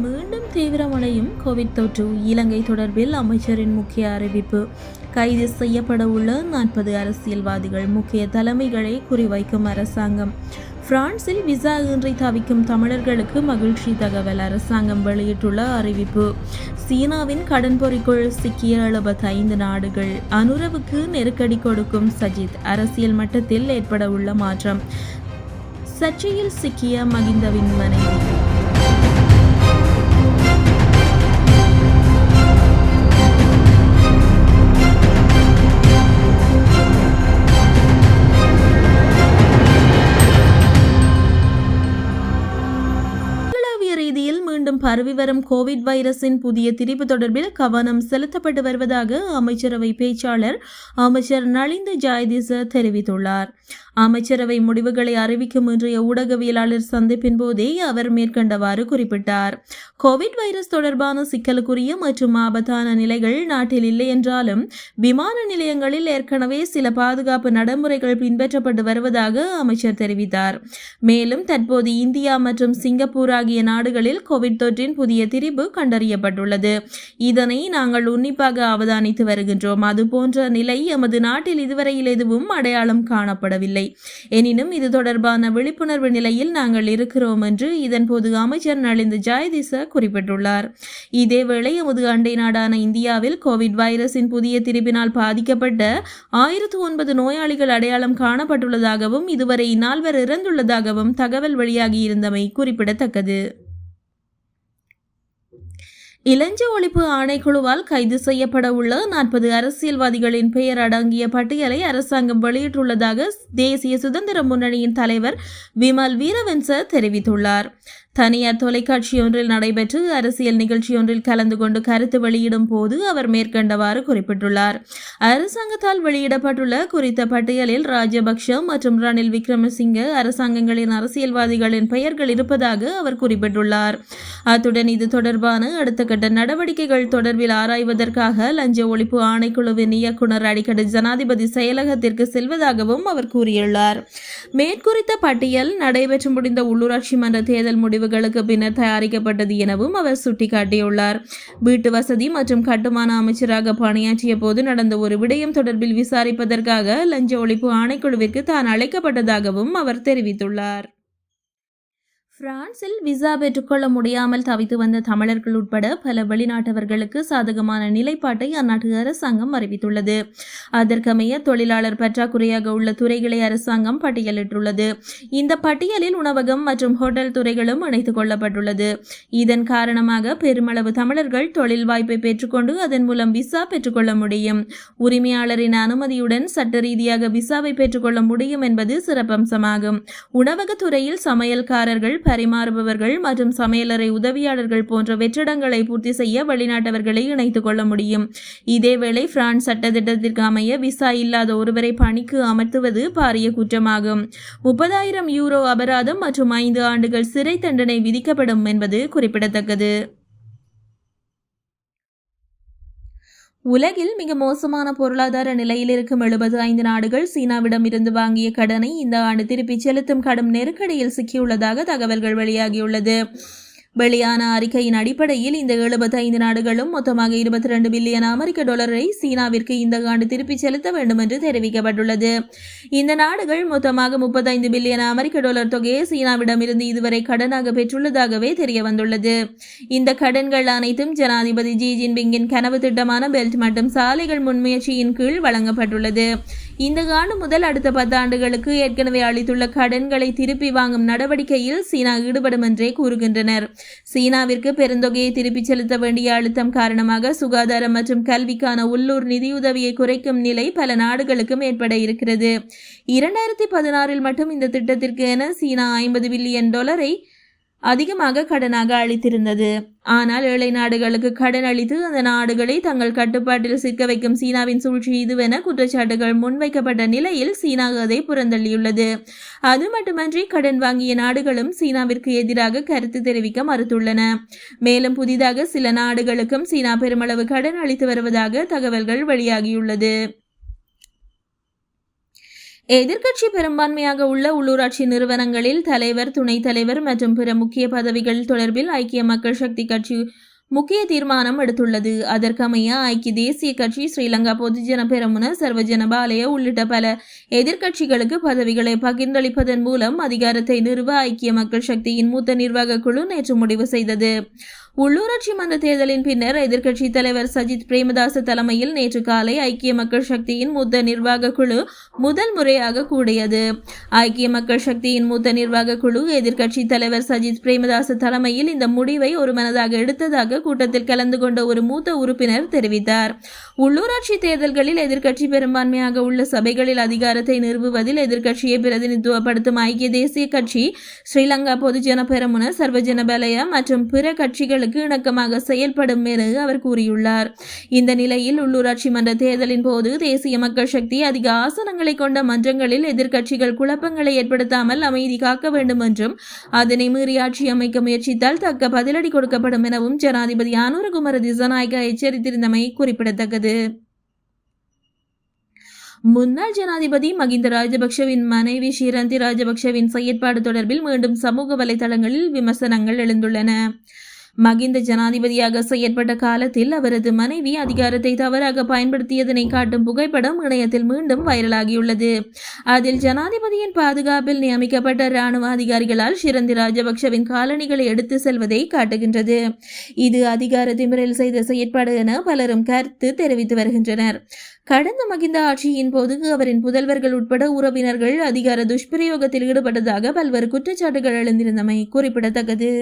மீண்டும் தீவிரமடையும் கோவிட் தொற்று. இலங்கை தொடர்பில் அமைச்சரின் முக்கிய அறிவிப்பு. கைது செய்யப்பட உள்ள நாற்பது அரசியல்வாதிகள் முக்கிய தலைமைகளை குறிவைக்கும் அரசாங்கம். பிரான்சில் விசா இன்றி தவிக்கும் தமிழர்களுக்கு மகிழ்ச்சி தகவல் அரசாங்கம் வெளியிட்டுள்ள அறிவிப்பு. சீனாவின் கடன் பொறிக்குள் சிக்கிய எழுபத்தைந்து நாடுகள் அனுரவுக்கு நெருக்கடி கொடுக்கும் சஜித் அரசியல் மட்டத்தில் ஏற்பட உள்ள மாற்றம். சர்ச்சையில் சிக்கிய மகிந்தவின் மனைவி. பரவி வரும் கோவிட் வைரஸின் புதிய திரிப்பு தொடர்பில் கவனம் செலுத்தப்பட்டு வருவதாக அமைச்சரவை பேச்சாளர் அமைச்சர் நலிந்த ஜாயதிச தெரிவித்துள்ளார். அமைச்சரவை முடிவுகளை அறிவிக்கும் இன்றைய ஊடகவியலாளர் சந்திப்பின் போதே அவர் மேற்கண்டவாறு குறிப்பிட்டார். கோவிட் வைரஸ் தொடர்பான சிக்கலுக்குரிய மற்றும் ஆபத்தான நிலைகள் நாட்டில் இல்லை என்றாலும் விமான நிலையங்களில் ஏற்கனவே சில பாதுகாப்பு நடைமுறைகள் பின்பற்றப்பட்டு வருவதாக அமைச்சர் தெரிவித்தார். மேலும் தற்போது இந்தியா மற்றும் சிங்கப்பூர் ஆகிய நாடுகளில் கோவிட் தொற்றின் புதிய திரிபு கண்டறியப்பட்டுள்ளது. இதனை நாங்கள் உன்னிப்பாக அவதானித்து வருகின்றோம். அதுபோன்ற நிலை எமது நாட்டில் இதுவரையில் எதுவும் அடையாளம் காணப்படவில்லை. எனினும் இது தொடர்பான விழிப்புணர்வு நிலையில் நாங்கள் இருக்கிறோம் என்று இதன்போது அமைச்சர் நலிந்து ஜாயதிச குறிப்பிட்டுள்ளார். இதேவேளை எமது அண்டை நாடான இந்தியாவில் கோவிட் வைரஸின் புதிய திரிபினால் பாதிக்கப்பட்ட ஆயிரத்து ஒன்பது நோயாளிகள் அடையாளம் காணப்பட்டுள்ளதாகவும் இதுவரை நால்வர் இறந்துள்ளதாகவும் தகவல் வெளியாகியிருந்தமை குறிப்பிடத்தக்கது. இளஞ்ச ஒழிப்பு ஆணைக்குழுவால் கைது செய்யப்பட உள்ள நாற்பது அரசியல்வாதிகளின் பெயர் அடங்கிய பட்டியலை அரசாங்கம் வெளியிட்டுள்ளதாக தேசிய சுதந்திர முன்னணியின் தலைவர் விமல் வீரவன்ச தெரிவித்துள்ளார். தனியார் தொலைக்காட்சி ஒன்றில் நடைபெற்று அரசியல் நிகழ்ச்சி ஒன்றில் கலந்து கொண்டு கருத்து வெளியிடும் போது அவர் மேற்கண்டவாறு குறிப்பிட்டுள்ளார். அரசாங்கத்தால் வெளியிடப்பட்டுள்ள குறித்த பட்டியலில் ராஜபக்ஷ மற்றும் ரணில் விக்ரமசிங்க அரசாங்கங்களின் அரசியல்வாதிகளின் பெயர்கள் இருப்பதாக அவர் குறிப்பிட்டுள்ளார். அத்துடன் இது தொடர்பான அடுத்த கட்ட நடவடிக்கைகள் தொடர்பில் ஆராய்வதற்காக லஞ்ச ஒழிப்பு ஆணைக்குழுவின் இயக்குனர் அடிக்கடி ஜனாதிபதி செயலகத்திற்கு செல்வதாகவும் அவர் கூறியுள்ளார். மேற்குறித்த பட்டியல் நடைபெற்று முடிந்த உள்ளூராட்சி மன்ற தேர்தல் முடிவு முடிவுகளுக்கு பின்னர் தயாரிக்கப்பட்டது எனவும் அவர் சுட்டிக்காட்டியுள்ளார். வீட்டு வசதி மற்றும் கட்டுமான அமைச்சராக பணியாற்றிய போது நடந்த ஒரு விடயம் தொடர்பில் விசாரிப்பதற்காக லஞ்ச ஒழிப்பு ஆணைக்குழுவிற்கு தான் அழைக்கப்பட்டதாகவும் அவர் தெரிவித்துள்ளார். பிரான்சில் விசா பெற்றுக்கொள்ள முடியாமல் தவித்து வந்த தமிழர்கள் உட்பட பல வெளிநாட்டவர்களுக்கு சாதகமான நிலைப்பாட்டை அந்நாட்டு அரசாங்கம் அறிவித்துள்ளது. அதற்கமைய தொழிலாளர் பற்றாக்குறையாக உள்ள துறைகளை அரசாங்கம் பட்டியலிட்டுள்ளது. இந்த பட்டியலில் உணவகம் மற்றும் ஹோட்டல் துறைகளும் இணைத்துக் கொள்ளப்பட்டுள்ளது. இதன் காரணமாக பெருமளவு தமிழர்கள் தொழில் வாய்ப்பை பெற்றுக்கொண்டு அதன் மூலம் விசா பெற்றுக்கொள்ள முடியும். உரிமையாளரின் அனுமதியுடன் சட்ட ரீதியாக விசாவை பெற்றுக்கொள்ள முடியும் என்பது சிறப்பம்சமாகும். உணவகத் துறையில் சமையல்காரர்கள் பரிமாறுபவர்கள் மற்றும் சமையலறை உதவியாளர்கள் போன்ற வெற்றிடங்களை பூர்த்தி செய்ய வெளிநாட்டவர்களை இணைத்துக் கொள்ள முடியும். இதேவேளை பிரான்ஸ் சட்டத்திட்டத்திற்கு அமைய விசா இல்லாத ஒருவரை பணிக்கு அமர்த்துவது பாரிய குற்றமாகும். முப்பதாயிரம் யூரோ அபராதம் மற்றும் ஐந்து ஆண்டுகள் சிறை தண்டனை விதிக்கப்படும் என்பது குறிப்பிடத்தக்கது. உலகில் மிக மோசமான பொருளாதார நிலையில் இருக்கும் எழுபது ஐந்து நாடுகள் சீனாவிடம் இருந்து வாங்கிய கடனை இந்த ஆண்டு திருப்பிச் செலுத்தும் கடும் நெருக்கடியில் சிக்கியுள்ளதாக தகவல்கள் வெளியாகியுள்ளது. வெளியான அறிக்கையின் அடிப்படையில் இந்த எழுபத்தைந்து நாடுகளும் மொத்தமாக இருபத்தி ரெண்டு பில்லியன் அமெரிக்க டாலரை சீனாவிற்கு இந்த ஆண்டு திருப்பிச் செலுத்த வேண்டும் என்று தெரிவிக்கப்பட்டுள்ளது. இந்த நாடுகள் மொத்தமாக முப்பத்தைந்து பில்லியன் அமெரிக்க டாலர் தொகையை சீனாவிடமிருந்து இதுவரை கடனாக பெற்றுள்ளதாகவே தெரிய வந்துள்ளது இந்த கடன்கள் அனைத்தும் ஜனாதிபதி ஜி ஜின்பிங்கின் கனவு திட்டமான பெல்ட் மற்றும் சாலைகள் முன்முயற்சியின் கீழ் வழங்கப்பட்டுள்ளது. இந்த ஆண்டு முதல் அடுத்த பத்தாண்டுகளுக்கு ஏற்கனவே அளித்துள்ள கடன்களை திருப்பி வாங்கும் நடவடிக்கையில் சீனா ஈடுபடும் என்றே கூறுகின்றனர். சீனாவிற்கு பெருந்தொகையை திருப்பிச் செலுத்த வேண்டிய அழுத்தம் காரணமாக சுகாதாரம் மற்றும் கல்விக்கான உள்ளூர் நிதியுதவியை குறைக்கும் நிலை பல நாடுகளுக்கும் ஏற்பட இருக்கிறது. இரண்டாயிரத்தி பதினாறில் மட்டும் இந்த திட்டத்திற்கு என சீனா ஐம்பது பில்லியன் டாலரை அதிகமாக கடனாக அளித்திருந்தது. ஆனால் ஏழை நாடுகளுக்கு கடன் அளித்து அந்த நாடுகளை தங்கள் கட்டுப்பாட்டில் சிக்க வைக்கும் சீனாவின் சூழ்ச்சி இதுவென குற்றச்சாட்டுகள் முன்வைக்கப்பட்ட நிலையில் சீனா அதை புறந்தள்ளியுள்ளது. அது மட்டுமன்றி கடன் வாங்கிய நாடுகளும் சீனாவிற்கு எதிராக கருத்து தெரிவிக்க மறுத்துள்ளன. மேலும் புதிதாக சில நாடுகளுக்கும் சீனா பெருமளவு கடன் அளித்து வருவதாக தகவல்கள் வெளியாகியுள்ளது. எதிர்க்கட்சி பெரும்பான்மையாக உள்ள உள்ளூராட்சி நிறுவனங்களில் தலைவர் துணைத் தலைவர் மற்றும் பிற முக்கிய பதவிகள் தொடர்பில் ஐக்கிய மக்கள் சக்தி கட்சி முக்கிய தீர்மானம் எடுத்துள்ளது. அதற்கமைய ஐக்கிய தேசிய கட்சி ஸ்ரீலங்கா பொதுஜன பெரமுன சர்வஜனபாலய உள்ளிட்ட பல எதிர்க்கட்சிகளுக்கு பதவிகளை பகிர்ந்தளிப்பதன் மூலம் அதிகாரத்தை நிறுவ ஐக்கிய மக்கள் சக்தியின் மூத்த நிர்வாக குழு நேற்று முடிவு செய்தது. உள்ளூராட்சி மன்ற தேர்தலின் பின்னர் எதிர்க்கட்சி தலைவர் சஜித் பிரேமதாச தலைமையில் நேற்று காலை ஐக்கிய மக்கள் சக்தியின் மூத்த நிர்வாக குழு முதல் முறையாக கூடியது. ஐக்கிய மக்கள் சக்தியின் மூத்த நிர்வாக குழு எதிர்க்கட்சி தலைவர் சஜித் பிரேமதாச தலைமையில் இந்த முடிவை ஒருமனதாக எடுத்ததாக கூட்டத்தில் கலந்து கொண்ட ஒரு மூத்த உறுப்பினர் தெரிவித்தார். உள்ளூராட்சி தேர்தல்களில் எதிர்க்கட்சி பெரும்பான்மையாக உள்ள சபைகளில் அதிகாரத்தை நிறுவுவதில் எதிர்க்கட்சியை பிரதிநிதித்துவப்படுத்தும் ஐக்கிய தேசிய கட்சி ஸ்ரீலங்கா பொதுஜன பெரமுன சர்வஜன பலய மற்றும் பிற கட்சிகள் கட்சிகளுக்கு இணக்கமாக செயல்படும் என அவர் கூறியுள்ளார். இந்த நிலையில் உள்ளூராட்சி மன்ற தேர்தலின் போது தேசிய மக்கள் சக்தி அதிக ஆசனங்களை கொண்ட மன்றங்களில் எதிர்க்கட்சிகள் குழப்பங்களை ஏற்படுத்தாமல் அமைதி காக்க வேண்டும் என்றும் அதனை மீறி ஆட்சி அமைக்க முயற்சித்தால் தக்க பதிலடி கொடுக்கப்படும் எனவும் ஜனாதிபதி அனுரகுமர திசநாயக எச்சரித்திருந்தமை குறிப்பிடத்தக்கது. முன்னாள் ஜனாதிபதி மகிந்த ராஜபக்ஷவின் மனைவி ஷிரந்தி ராஜபக்ஷவின் செயற்பாடு தொடர்பில் மீண்டும் சமூக வலைதளங்களில் விமர்சனங்கள் எழுந்துள்ளன. மகிந்த ஜனாதிபதியாக செயற்பட்ட காலத்தில் அவரது மனைவி அதிகாரத்தை தவறாக பயன்படுத்தியதனை காட்டும் புகைப்படம் இணையத்தில் மீண்டும் வைரலாகியுள்ளது. அதில் ஜனாதிபதியின் பாதுகாப்பில் நியமிக்கப்பட்ட இராணுவ அதிகாரிகளால் ஷிரந்தி ராஜபக்ஷவின் காலணிகளை எடுத்து செல்வதை காட்டுகின்றது. இது அதிகார திமிரில் செய்த செயற்பாடு என பலரும் கருத்து தெரிவித்து வருகின்றனர். கடந்த மகிந்த ஆட்சியின் போது அவரின் புதல்வர்கள் உட்பட உறவினர்கள் அதிகார துஷ்பிரயோகத்தில் ஈடுபட்டதாக பல்வேறு குற்றச்சாட்டுகள் எழுந்திருந்தமை குறிப்பிடத்தக்கது.